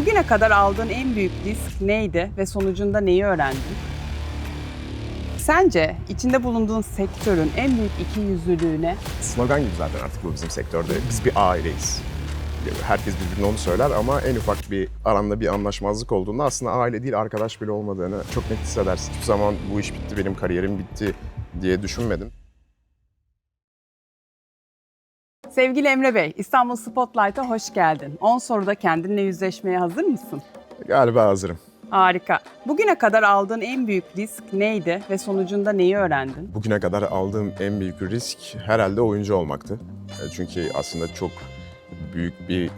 Bugüne kadar aldığın en büyük risk neydi ve sonucunda neyi öğrendin? Sence içinde bulunduğun sektörün en büyük ikiyüzlülüğü ne? Slogan gibi zaten artık bu bizim sektörde. Biz bir aileyiz. Herkes birbirine onu söyler ama en ufak bir aranda bir anlaşmazlık olduğunda aslında aile değil arkadaş bile olmadığını çok net hissedersin. Hiçbir zaman bu iş bitti, benim kariyerim bitti diye düşünmedim. Sevgili Emre Bey, İstanbul Spotlight'a hoş geldin. 10 soruda kendinle yüzleşmeye hazır mısın? Galiba hazırım. Harika. Bugüne kadar aldığın en büyük risk neydi ve sonucunda neyi öğrendin? Bugüne kadar aldığım en büyük risk herhalde oyuncu olmaktı. E, Çünkü aslında çok büyük bir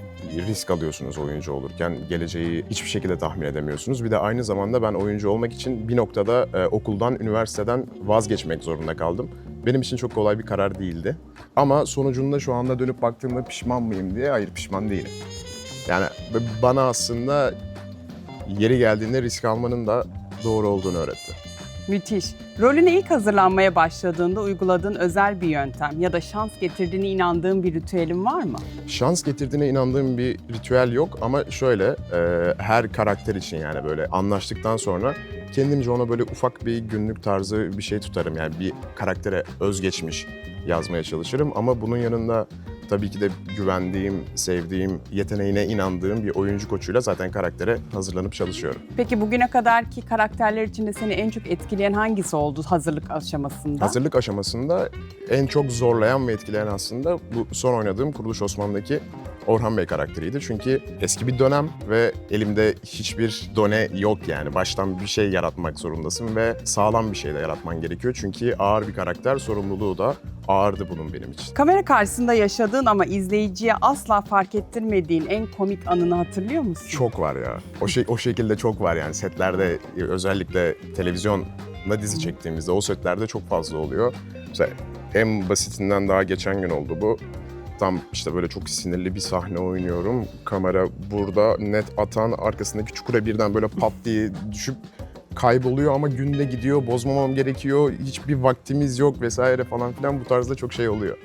risk alıyorsunuz oyuncu olurken. Geleceği hiçbir şekilde tahmin edemiyorsunuz. Bir de aynı zamanda ben oyuncu olmak için bir noktada e, okuldan, üniversiteden vazgeçmek zorunda kaldım. Benim için çok kolay bir karar değildi. Ama sonucunda şu anda dönüp baktığımda pişman mıyım diye hayır pişman değilim. Yani bana aslında yeri geldiğinde risk almanın da doğru olduğunu öğretti. Müthiş. Rolüne ilk hazırlanmaya başladığında uyguladığın özel bir yöntem ya da şans getirdiğine inandığın bir ritüelin var mı? Şans getirdiğine inandığım bir ritüel yok ama şöyle e, her karakter için yani böyle anlaştıktan sonra kendimce ona böyle ufak bir günlük tarzı bir şey tutarım. Yani bir karaktere özgeçmiş yazmaya çalışırım ama bunun yanında tabii ki de güvendiğim, sevdiğim, yeteneğine inandığım bir oyuncu koçuyla zaten karaktere hazırlanıp çalışıyorum. Peki bugüne kadarki karakterler içinde seni en çok etkileyen hangisi oldu hazırlık aşamasında? Hazırlık aşamasında en çok zorlayan ve etkileyen aslında bu son oynadığım Kuruluş Osman'daki Orhan Bey karakteriydi. Çünkü eski bir dönem ve elimde hiçbir done yok yani. Baştan bir şey yaratmak zorundasın ve sağlam bir şey de yaratman gerekiyor. Çünkü ağır bir karakter, sorumluluğu da ağırdı bunun benim için. Kamera karşısında yaşadığın ama izleyiciye asla fark ettirmediğin en komik anını hatırlıyor musun? Çok var ya. O şey o şekilde çok var yani setlerde özellikle televizyonla dizi çektiğimizde o setlerde çok fazla oluyor. Mesela en basitinden daha geçen gün oldu bu. Tam işte böyle çok sinirli bir sahne oynuyorum. Kamera burada net atan arkasındaki çukura birden böyle pat diye düşüp kayboluyor ama günde gidiyor. Bozmamam gerekiyor. Hiçbir vaktimiz yok vesaire falan filan bu tarzda çok şey oluyor.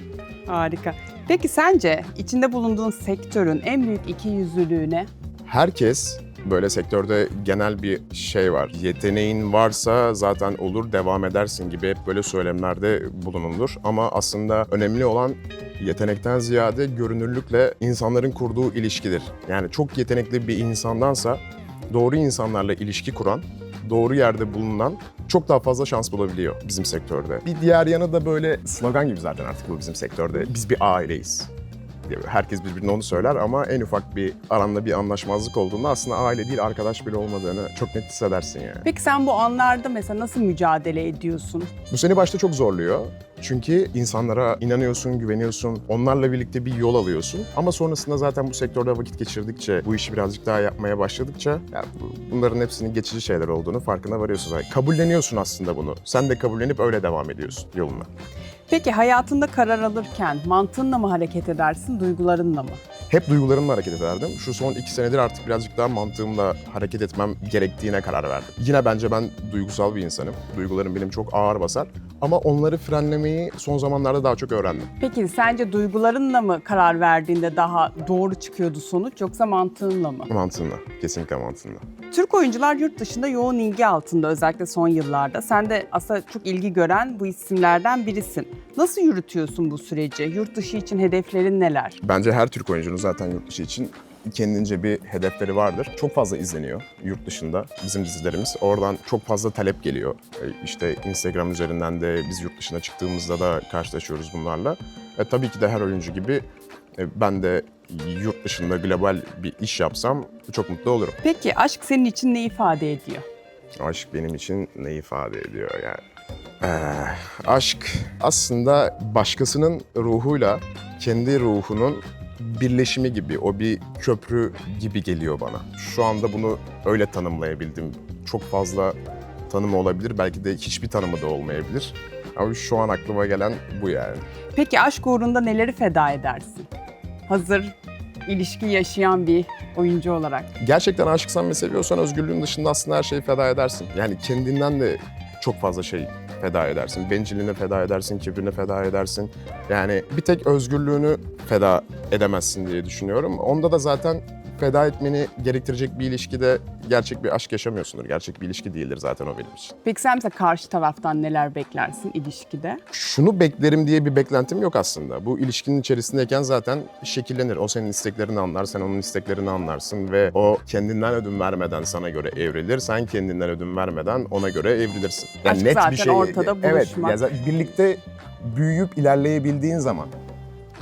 Harika. Peki sence içinde bulunduğun sektörün en büyük ikiyüzlülüğü ne? herkes böyle sektörde genel bir şey var. Yeteneğin varsa zaten olur, devam edersin gibi hep böyle söylemlerde bulunulur. Ama aslında önemli olan yetenekten ziyade görünürlükle insanların kurduğu ilişkidir. Yani çok yetenekli bir insandansa doğru insanlarla ilişki kuran, doğru yerde bulunan çok daha fazla şans bulabiliyor bizim sektörde. Bir diğer yanı da böyle slogan gibi zaten artık bu bizim sektörde. Biz bir aileyiz herkes birbirine onu söyler ama en ufak bir aranda bir anlaşmazlık olduğunda aslında aile değil arkadaş bile olmadığını çok net hissedersin yani. Peki sen bu anlarda mesela nasıl mücadele ediyorsun? Bu seni başta çok zorluyor. Çünkü insanlara inanıyorsun, güveniyorsun, onlarla birlikte bir yol alıyorsun. Ama sonrasında zaten bu sektörde vakit geçirdikçe, bu işi birazcık daha yapmaya başladıkça ya bu- bunların hepsinin geçici şeyler olduğunu farkına varıyorsun. Yani kabulleniyorsun aslında bunu. Sen de kabullenip öyle devam ediyorsun yoluna. Peki hayatında karar alırken mantığınla mı hareket edersin, duygularınla mı? Hep duygularımla hareket ederdim. Şu son iki senedir artık birazcık daha mantığımla hareket etmem gerektiğine karar verdim. Yine bence ben duygusal bir insanım. Duygularım benim çok ağır basar. Ama onları frenlemeyi son zamanlarda daha çok öğrendim. Peki sence duygularınla mı karar verdiğinde daha doğru çıkıyordu sonuç yoksa mantığınla mı? Mantığımla, kesinlikle mantığımla. Türk oyuncular yurt dışında yoğun ilgi altında özellikle son yıllarda. Sen de aslında çok ilgi gören bu isimlerden birisin. Nasıl yürütüyorsun bu süreci? Yurt dışı için hedeflerin neler? Bence her Türk oyuncunun zaten yurt dışı için kendince bir hedefleri vardır. Çok fazla izleniyor yurt dışında bizim dizilerimiz. Oradan çok fazla talep geliyor. E, İşte Instagram üzerinden de biz yurt dışına çıktığımızda da karşılaşıyoruz bunlarla. E, tabii ki de her oyuncu gibi e, ben de yurt dışında global bir iş yapsam çok mutlu olurum. Peki aşk senin için ne ifade ediyor? Aşk benim için ne ifade ediyor yani? Ee, aşk aslında başkasının ruhuyla kendi ruhunun birleşimi gibi, o bir köprü gibi geliyor bana. Şu anda bunu öyle tanımlayabildim. Çok fazla tanımı olabilir, belki de hiçbir tanımı da olmayabilir. Ama şu an aklıma gelen bu yani. Peki aşk uğrunda neleri feda edersin? Hazır ilişki yaşayan bir oyuncu olarak. Gerçekten aşıksan ve seviyorsan özgürlüğün dışında aslında her şeyi feda edersin. Yani kendinden de çok fazla şey feda edersin. Bencilliğine feda edersin, kibrine feda edersin. Yani bir tek özgürlüğünü feda edemezsin diye düşünüyorum. Onda da zaten feda etmeni gerektirecek bir ilişkide gerçek bir aşk yaşamıyorsundur. Gerçek bir ilişki değildir zaten o benim için. Peki sen mesela karşı taraftan neler beklersin ilişkide? Şunu beklerim diye bir beklentim yok aslında. Bu ilişkinin içerisindeyken zaten şekillenir. O senin isteklerini anlar, sen onun isteklerini anlarsın ve o kendinden ödün vermeden sana göre evrilir. Sen kendinden ödün vermeden ona göre evrilirsin. Aşk zaten ortada Evet, buluşmak. ya zaten birlikte büyüyüp ilerleyebildiğin zaman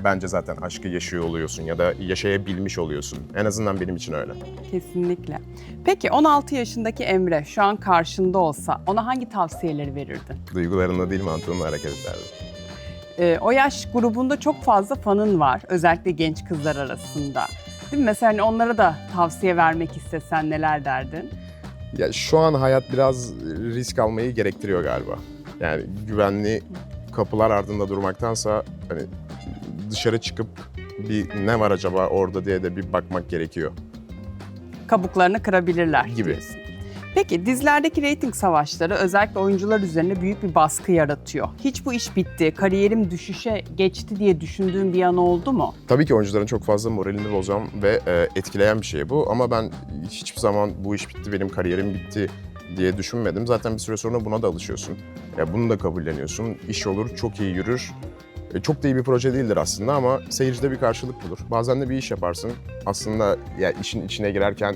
bence zaten aşkı yaşıyor oluyorsun ya da yaşayabilmiş oluyorsun. En azından benim için öyle. Kesinlikle. Peki 16 yaşındaki Emre şu an karşında olsa ona hangi tavsiyeleri verirdin? Duygularınla değil mantığınla hareket ederdim. Ee, o yaş grubunda çok fazla fanın var. Özellikle genç kızlar arasında. Değil mi? Mesela hani onlara da tavsiye vermek istesen neler derdin? Ya şu an hayat biraz risk almayı gerektiriyor galiba. Yani güvenli kapılar ardında durmaktansa hani dışarı çıkıp bir ne var acaba orada diye de bir bakmak gerekiyor. Kabuklarını kırabilirler Gibi. diyorsun. Peki dizilerdeki reyting savaşları özellikle oyuncular üzerine büyük bir baskı yaratıyor. Hiç bu iş bitti, kariyerim düşüşe geçti diye düşündüğün bir an oldu mu? Tabii ki oyuncuların çok fazla moralini bozan ve e, etkileyen bir şey bu ama ben hiçbir zaman bu iş bitti, benim kariyerim bitti diye düşünmedim. Zaten bir süre sonra buna da alışıyorsun. Ya bunu da kabulleniyorsun. İş olur, çok iyi yürür. E, çok da iyi bir proje değildir aslında ama seyircide bir karşılık bulur. Bazen de bir iş yaparsın. Aslında ya işin içine girerken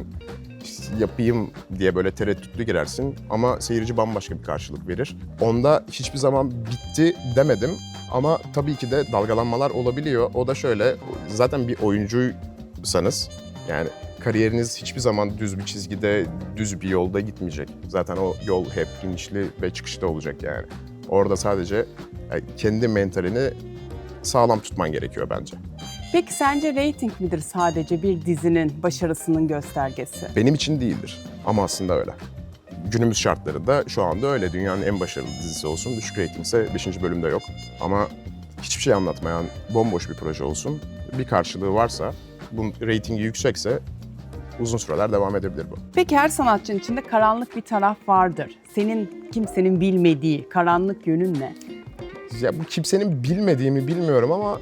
yapayım diye böyle tereddütlü girersin ama seyirci bambaşka bir karşılık verir. Onda hiçbir zaman bitti demedim ama tabii ki de dalgalanmalar olabiliyor. O da şöyle, zaten bir oyuncuysanız yani kariyeriniz hiçbir zaman düz bir çizgide, düz bir yolda gitmeyecek. Zaten o yol hep inişli ve çıkışta olacak yani. Orada sadece yani kendi mentalini sağlam tutman gerekiyor bence. Peki sence reyting midir sadece bir dizinin başarısının göstergesi? Benim için değildir ama aslında öyle. Günümüz şartlarında şu anda öyle. Dünyanın en başarılı dizisi olsun. Düşük reytingse 5. bölümde yok. Ama hiçbir şey anlatmayan bomboş bir proje olsun. Bir karşılığı varsa, bunun reytingi yüksekse uzun süreler devam edebilir bu. Peki her sanatçının içinde karanlık bir taraf vardır. Senin kimsenin bilmediği karanlık yönün ne? Ya bu kimsenin bilmediğimi bilmiyorum ama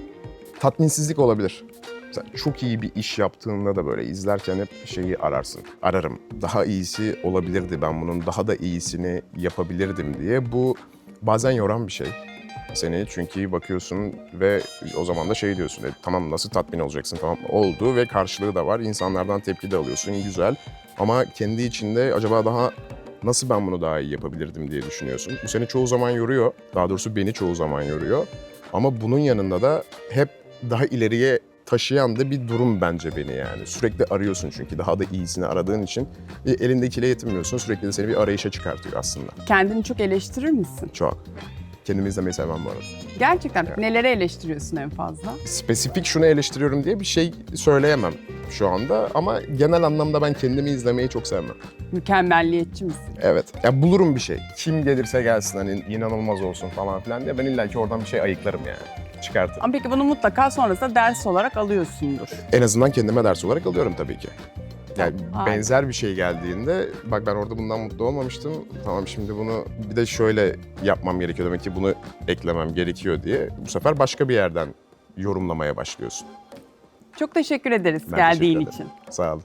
tatminsizlik olabilir. Mesela çok iyi bir iş yaptığında da böyle izlerken hep şeyi ararsın. Ararım. Daha iyisi olabilirdi ben bunun daha da iyisini yapabilirdim diye. Bu bazen yoran bir şey seni çünkü bakıyorsun ve o zaman da şey diyorsun e, tamam nasıl tatmin olacaksın tamam oldu ve karşılığı da var insanlardan tepki de alıyorsun güzel ama kendi içinde acaba daha nasıl ben bunu daha iyi yapabilirdim diye düşünüyorsun. Bu seni çoğu zaman yoruyor. Daha doğrusu beni çoğu zaman yoruyor. Ama bunun yanında da hep daha ileriye taşıyan da bir durum bence beni yani. Sürekli arıyorsun çünkü daha da iyisini aradığın için e, elindekiyle yetinmiyorsun. Sürekli de seni bir arayışa çıkartıyor aslında. Kendini çok eleştirir misin? Çok. Kendimi izlemeyi sevmem bu arada. Gerçekten neleri eleştiriyorsun en fazla? Spesifik şunu eleştiriyorum diye bir şey söyleyemem şu anda ama genel anlamda ben kendimi izlemeyi çok sevmem. Mükemmelliyetçi misin? Evet. Ya bulurum bir şey. Kim gelirse gelsin hani inanılmaz olsun falan filan diye ben illaki oradan bir şey ayıklarım yani. Çıkartırım. Ama peki bunu mutlaka sonrasında ders olarak alıyorsundur. En azından kendime ders olarak alıyorum tabii ki. Yani Aa. benzer bir şey geldiğinde bak ben orada bundan mutlu olmamıştım. Tamam şimdi bunu bir de şöyle yapmam gerekiyor demek ki bunu eklemem gerekiyor diye bu sefer başka bir yerden yorumlamaya başlıyorsun. Çok teşekkür ederiz Ben geldiğin teşekkür ederim. için. Sağ olun.